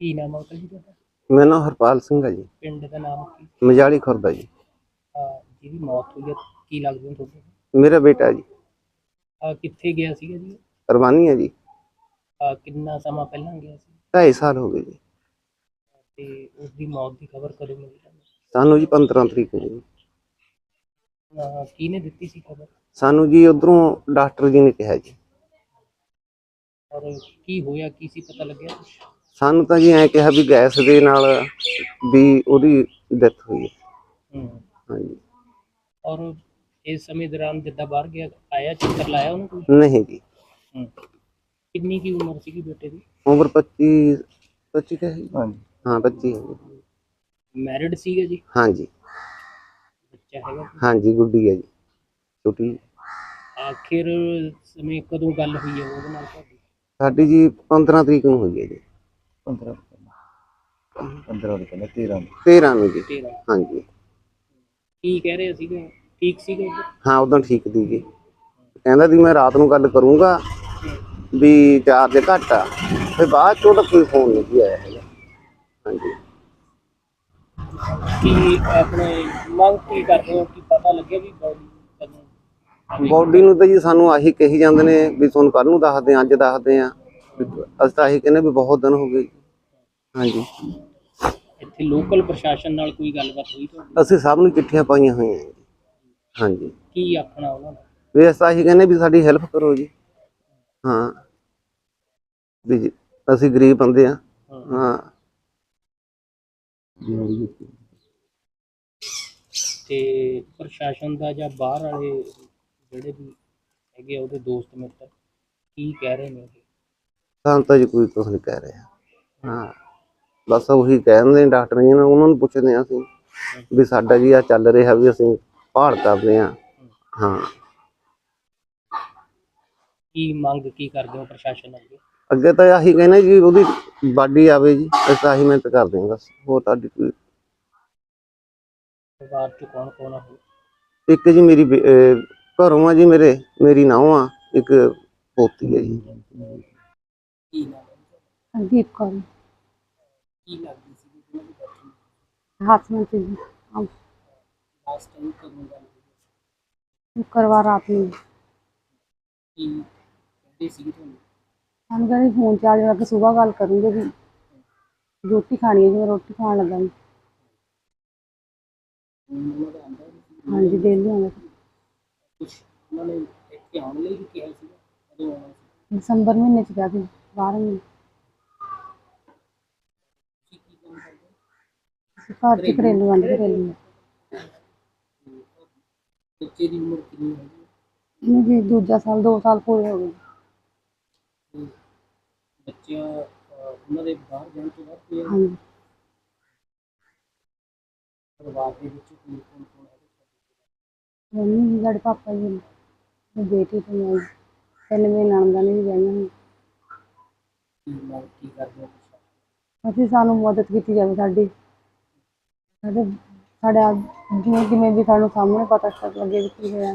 ਕੀ ਨਾਮ ਆ ਅੰਕਲ ਜੀ ਤੁਹਾਡਾ? ਮੇਰਾ ਨਾਮ ਹਰਪਾਲ ਸਿੰਘ ਹੈ ਜੀ। ਪਿੰਡ ਦਾ ਨਾਮ ਕੀ? ਮਜਾਲੀ ਖੁਰਦਾ ਜੀ। ਅਹ ਜਿਹਦੀ ਮੌਤ ਹੋਈ ਹੈ ਕੀ ਲੱਗਦਾ ਨੇ ਤੁਹਾਨੂੰ ਮੇਰਾ ਬੇਟਾ ਜੀ। ਅਹ ਕਿੱਥੇ ਗਿਆ ਸੀਗਾ ਜੀ? ਰਵਾਨੀ ਹੈ ਜੀ। ਅਹ ਕਿੰਨਾ ਸਮਾਂ ਪਹਿਲਾਂ ਗਿਆ ਸੀ? 2.5 ਸਾਲ ਹੋ ਗਏ ਜੀ। ਤੇ ਉਸ ਦੀ ਮੌਤ ਦੀ ਖਬਰ ਕਦੋਂ ਮਿਲੀ ਤੁਹਾਨੂੰ? ਸਾਨੂੰ ਜੀ 15 ਤਰੀਕ ਨੂੰ ਜੀ। ਅਹ ਕਿਹਨੇ ਦਿੱਤੀ ਸੀ ਖਬਰ? ਸਾਨੂੰ ਜੀ ਉਧਰੋਂ ਡਾਕਟਰ ਜੀ ਨੇ ਕਿਹਾ ਜੀ। ਔਰ ਕੀ ਹੋਇਆ ਕੀ ਸੀ ਪਤਾ ਲੱਗਿਆ ਕੁਛ? ਸਾਨੂੰ ਤਾਂ ਜੀ ਐ ਕਿਹਾ ਵੀ ਗੈਸ ਦੇ ਨਾਲ ਵੀ ਉਹਦੀ ਡੈਥ ਹੋਈ ਹੈ। ਹਾਂਜੀ। ਔਰ ਇਸ ਸਮੇਂ ਦੌਰਾਨ ਜਿੱਦਾਂ ਬਾਹਰ ਗਿਆ ਆਇਆ ਚੱਕਰ ਲਾਇਆ ਉਹਨੂੰ ਕੋਈ? ਨਹੀਂ ਜੀ। ਹੂੰ। ਕਿੰਨੀ ਕੀ ਉਮਰ ਸੀਗੀ ਬੇਟੇ ਦੀ? ਉਮਰ 25 25 ਕਹੇ ਜੀ? ਹਾਂਜੀ। ਹਾਂ 25 ਹੈ ਜੀ। ਮੈਰਿਡ ਸੀਗਾ ਜੀ? ਹਾਂਜੀ। ਬੱਚਾ ਹੈਗਾ ਕੋਈ? ਹਾਂਜੀ ਗੁੱਡੀ ਹੈ ਜੀ। ਛੋਟੀ ਆਖਿਰ ਸਮੇਂ ਕਦੋਂ ਗੱਲ ਹੋਈ ਹੈ ਉਹਦੇ ਨਾਲ ਤੁਹਾਡੀ? ਸਾਡੀ ਜੀ 15 ਤਰੀਕ ਨੂੰ ਹੋਈ ਹੈ ਜੀ। 15 15 ਦੇ। ਕਹਿੰਦੇ 13 ਨੂੰ 13 ਨੂੰ ਜੀ। ਤੇਰਾ। ਹਾਂਜੀ। ਕੀ ਕਹਿ ਰਹੇ ਸੀਗੇ? ਠੀਕ ਸੀਗਾ ਉਹ? ਹਾਂ ਉਦੋਂ ਠੀਕ ਦੀ ਜੀ। ਕਹਿੰਦਾ ਸੀ ਮੈਂ ਰਾਤ ਨੂੰ ਗੱਲ ਕਰੂੰਗਾ ਵੀ ਚਾਰਜ ਘੱਟ ਆ। ਫਿਰ ਬਾਅਦ ਚੋਂ ਤਾਂ ਕੋਈ ਫੋਨ ਨਹੀਂ ਜੀ ਆਇਆ ਹੈਗਾ। ਹਾਂਜੀ। ਕੀ ਆਪਣੇ ਮੰਗ ਕੀ ਕਰਦੇ ਹੋ? ਕਿ ਪਤਾ ਲੱਗੇ ਵੀ ਬੋਡੀ ਕਦੋਂ ਬੋਡੀ ਨੂੰ ਤਾਂ ਜੀ ਸਾਨੂੰ ਆਹੀ ਕਹੀ ਜਾਂਦੇ ਨੇ ਵੀ ਤੁਹਾਨੂੰ ਕੱਲ ਨੂੰ ਦੱਸਦੇ ਹਾਂ ਅੱਜ ਦੱਸਦੇ ਵੀ ਅਸੀਂ ਤਾਂ ਆਹੀ ਕਹਿੰਦੇ ਵੀ ਬਹੁਤ ਦਿਨ ਹੋ ਗਏ। ਹਾਂਜੀ। ਇੱਥੇ ਲੋਕਲ ਪ੍ਰਸ਼ਾਸਨ ਨਾਲ ਕੋਈ ਗੱਲਬਾਤ ਹੋਈ ਤਾਂ ਅਸੀਂ ਸਭ ਨੂੰ ਚਿੱਠੀਆਂ ਪਾਈਆਂ ਹੋਈਆਂ ਜੀ। ਹਾਂਜੀ। ਕੀ ਆਖਣਾ ਉਹਨਾਂ ਦਾ? ਵੀ ਅਸੀਂ ਤਾਂ ਆਹੀ ਕਹਿੰਦੇ ਵੀ ਸਾਡੀ ਹੈਲਪ ਕਰੋ ਜੀ। ਹਾਂ। ਵੀ ਜੀ, ਅਸੀਂ ਗਰੀਬ ਬੰਦੇ ਆ ਹਾਂ। ਹਾਂ। ਤੇ ਪ੍ਰਸ਼ਾਸਨ ਦਾ ਜਾਂ ਬਾਹਰ ਵਾਲੇ ਜਿਹੜੇ ਵੀ ਹੈਗੇ ਆ ਉਹਦੇ ਦੋਸਤ ਮਿੱਤਰ ਕੀ ਕਹਿ ਰਹੇ ਨੇ? ਇਹ? ਸਾਨੂੰ ਤਾਂ ਜੀ ਕੋਈ ਕੁਝ ਨਹੀਂ ਕਹਿ ਰਿਹਾ। ਹਾਂ। ਬਸ ਉਹੀ ਕਹਿੰਦੇ ਨੇ ਡਾਕਟਰ ਜੀ ਨੇ ਉਹਨਾਂ ਨੂੰ ਪੁੱਛਦੇ ਆ ਅਸੀਂ ਵੀ ਸਾਡਾ ਜੀ ਆ ਚੱਲ ਰਿਹਾ ਵੀ ਅਸੀਂ ਭਾਲ ਕਰਦੇ ਆ ਹਾਂ। ਕੀ ਮੰਗ ਕੀ ਕਰਦੇ ਹੋ ਪ੍ਰਸ਼ਾਸਨ ਅੱਗੇ? ਅੱਗੇ ਤਾਂ ਆਹੀ ਕਹਿੰਦੇ ਜੀ ਉਹਦੀ ਬਾਡੀ ਆਵੇ ਜੀ ਅਸੀਂ ਆਹੀ ਮਿਹਨਤ ਕਰਦੇ ਹਾਂ ਬਸ। ਹੋਰ ਤੁਹਾਡੀ ਕੋਈ ਪਰਿਵਾਰ ਚ ਕੌਣ ਕੌਣ ਆ ਹੋਰ? ਇੱਕ ਜੀ ਮੇਰੀ ਬੇ- ਅਹ ਘਰੋਂ ਆ ਜੀ ਮੇਰੇ ਮੇਰੀ ਨਾਂਹ ਆ ਇੱਕ ਪੋਤੀ ਹੈ ਜੀ। ਕੀ ਨਾਮ ਹੈ? ਹਰਦੀਪ ਕੌਰ ਕੀ ਲੱਗਦੀ ਸੀ ਉਹਨਾਂ ਦੀ ਸੀ? ਜੀ ਆਹ ਲਾਸਟ ਟਾਈਮ ਕਦੋਂ ਗੱਲ ਹੋਈ? ਸ਼ੁੱਕਰਵਾਰ ਰਾਤ ਨੂੰ। ਕੀ ਕਹਿੰਦੇ ਸੀ ਤੁਹਾਨੂੰ? ਸਾਨੂੰ ਕਹਿੰਦੇ ਫੋਨ ਚਾਰਜ ਕਰਕੇ ਸਵੇਰ ਗੱਲ ਕਰੂੰਗੇ ਵੀ ਰੋਟੀ ਖਾਣੀ ਹੈ ਜੀ ਮੈਂ ਰੋਟੀ ਖਾਣ ਲੱਗਾ ਜੀ। ਹੁਣ ਉਹਨਾਂ ਦਾ ਆਂਦਾ ਨਹੀਂ ਹਾਂਜੀ ਦੇ ਲਿਆਂਗੇ ਕੁਝ ਉਹਨਾਂ ਨੇ ਇੱਥੇ ਆਉਣ ਲਈ ਵੀ ਕਿਹਾ ਸੀ ਕਦੋਂ ਆਉਣਾ ਸੀ? ਦਸੰਬਰ ਮਹੀਨੇ ਚ ਗਿਆ ਸੀ। ਬਾਹਰ ਮਹੀਨੇ ਕੀ ਕੀ ਕੰਮ ਕਰਦੇ ਹੋ? ਅਸੀਂ ਘਰ ਚ ਘਰੇਲੂ ਆਂਦੇ ਘਰੇਲੂ। ਬੱਚੇ ਦੀ ਉਮਰ ਕਿੰਨੀ ਹੈ ਇਹਨੂੰ ਜੀ ਦੂਜਾ ਸਾਲ 2 ਸਾਲ ਪੂਰੇ ਹੋ ਗਏ। ਤੇ ਬੱਚਿਆਂ ਅਹ, ਉਹਨਾਂ ਦੇ ਬਾਹਰ ਜਾਣ ਤੋਂ ਬਾਅਦ ਕੋਈ ਹਾਂਜੀ। ਪਰਿਵਾਰ ਦੇ ਵਿੱਚ ਕੋਈ ਕੌਣ ਕੌਣ ਹੈ? ਮੰਮੀ ਜੀ ਸਾਡੇ ਪਾਪਾ ਜੀ ਨੇ ਬੇਟੀ ਤੇ ਮੈਂ ਜੀ। ਤਿੰਨ ਮੇਰੇ ਨਣਦਾਂ ਨੇ ਵੀ ਵਿਆਹੀਆਂ ਨੇ ਕੀ ਕਰਦੇ ਹੋ ਤੁਸੀਂ? ਅਸੀਂ ਸਾਨੂੰ ਮਦਦ ਕੀਤੀ ਜਾਵੇ ਸਾਡੀ ਸਾਡੇ ਸਾਡੇ ਜਿਵੇਂ ਜਿਵੇਂ ਵੀ ਸਾਨੂੰ ਸਾਹਮਣੇ ਪਤਾ ਲੱਗੇ ਵੀ ਕੀ ਹੋਇਆ